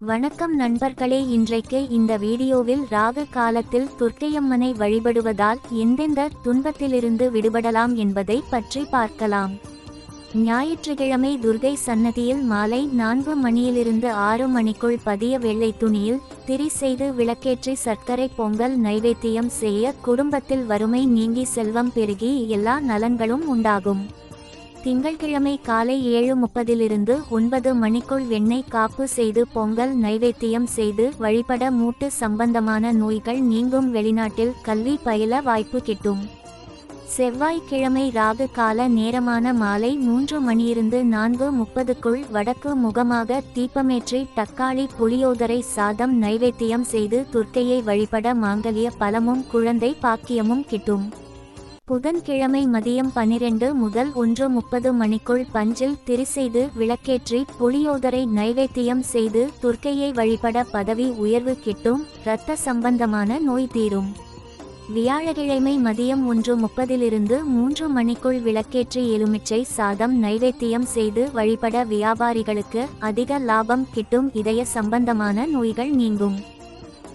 வணக்கம் நண்பர்களே இன்றைக்கு இந்த வீடியோவில் ராகு காலத்தில் துர்க்கையம்மனை வழிபடுவதால் எந்தெந்த துன்பத்திலிருந்து விடுபடலாம் என்பதை பற்றி பார்க்கலாம். ஞாயிற்றுக்கிழமை துர்கை சன்னதியில் மாலை நான்கு மணியிலிருந்து ஆறு மணிக்குள் பதிய வெள்ளை துணியில் திரி செய்து விளக்கேற்றி சர்க்கரை பொங்கல் நைவேத்தியம் செய்ய குடும்பத்தில் வறுமை நீங்கி செல்வம் பெருகி எல்லா நலன்களும் உண்டாகும். திங்கள்கிழமை காலை ஏழு முப்பதிலிருந்து ஒன்பது மணிக்குள் வெண்ணெய் காப்பு செய்து பொங்கல் நைவேத்தியம் செய்து வழிபட மூட்டு சம்பந்தமான நோய்கள் நீங்கும் வெளிநாட்டில் கல்வி பயில வாய்ப்பு கிட்டும். செவ்வாய்க்கிழமை ராகு கால நேரமான மாலை மூன்று மணியிருந்து நான்கு முப்பதுக்குள் வடக்கு முகமாக தீபமேற்றி தக்காளி புளியோதரை சாதம் நைவேத்தியம் செய்து துர்க்கையை வழிபட மாங்கலிய பலமும் குழந்தை பாக்கியமும் கிட்டும். புதன்கிழமை மதியம் பனிரெண்டு முதல் ஒன்று முப்பது மணிக்குள் பஞ்சில் திரிசெய்து விளக்கேற்றி புளியோதரை நைவேத்தியம் செய்து துர்க்கையை வழிபட பதவி உயர்வு கிட்டும் இரத்த சம்பந்தமான நோய் தீரும். வியாழக்கிழமை மதியம் ஒன்று முப்பதிலிருந்து மூன்று மணிக்குள் விளக்கேற்றி எலுமிச்சை சாதம் நைவேத்தியம் செய்து வழிபட வியாபாரிகளுக்கு அதிக லாபம் கிட்டும் இதய சம்பந்தமான நோய்கள் நீங்கும்.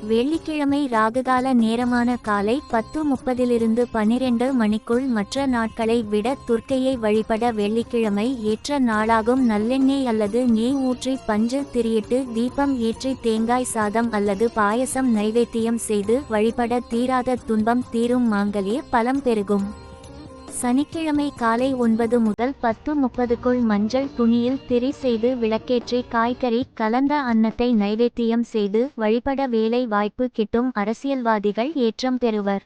வெள்ளிக்கிழமை ராகுகால நேரமான காலை பத்து முப்பதிலிருந்து பனிரெண்டு மணிக்குள் மற்ற நாட்களை விட துர்க்கையை வழிபட வெள்ளிக்கிழமை ஏற்ற நாளாகும் நல்லெண்ணெய் அல்லது நெய் ஊற்றி பஞ்சு திரியிட்டு தீபம் ஏற்றி தேங்காய் சாதம் அல்லது பாயசம் நைவேத்தியம் செய்து வழிபட தீராத துன்பம் தீரும் மாங்கலிய பலம் பெருகும். சனிக்கிழமை காலை ஒன்பது முதல் பத்து முப்பதுக்குள் மஞ்சள் துணியில் திரி செய்து விளக்கேற்றி காய்கறி கலந்த அன்னத்தை நைவேத்தியம் செய்து வழிபட வேலை வாய்ப்பு கிட்டும் அரசியல்வாதிகள் ஏற்றம் பெறுவர்.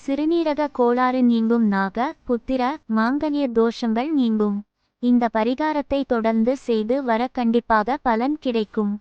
சிறுநீரக கோளாறு நீங்கும் நாக புத்திர மாங்கனிய தோஷங்கள் நீங்கும். இந்த பரிகாரத்தை தொடர்ந்து செய்து வர கண்டிப்பாக பலன் கிடைக்கும்.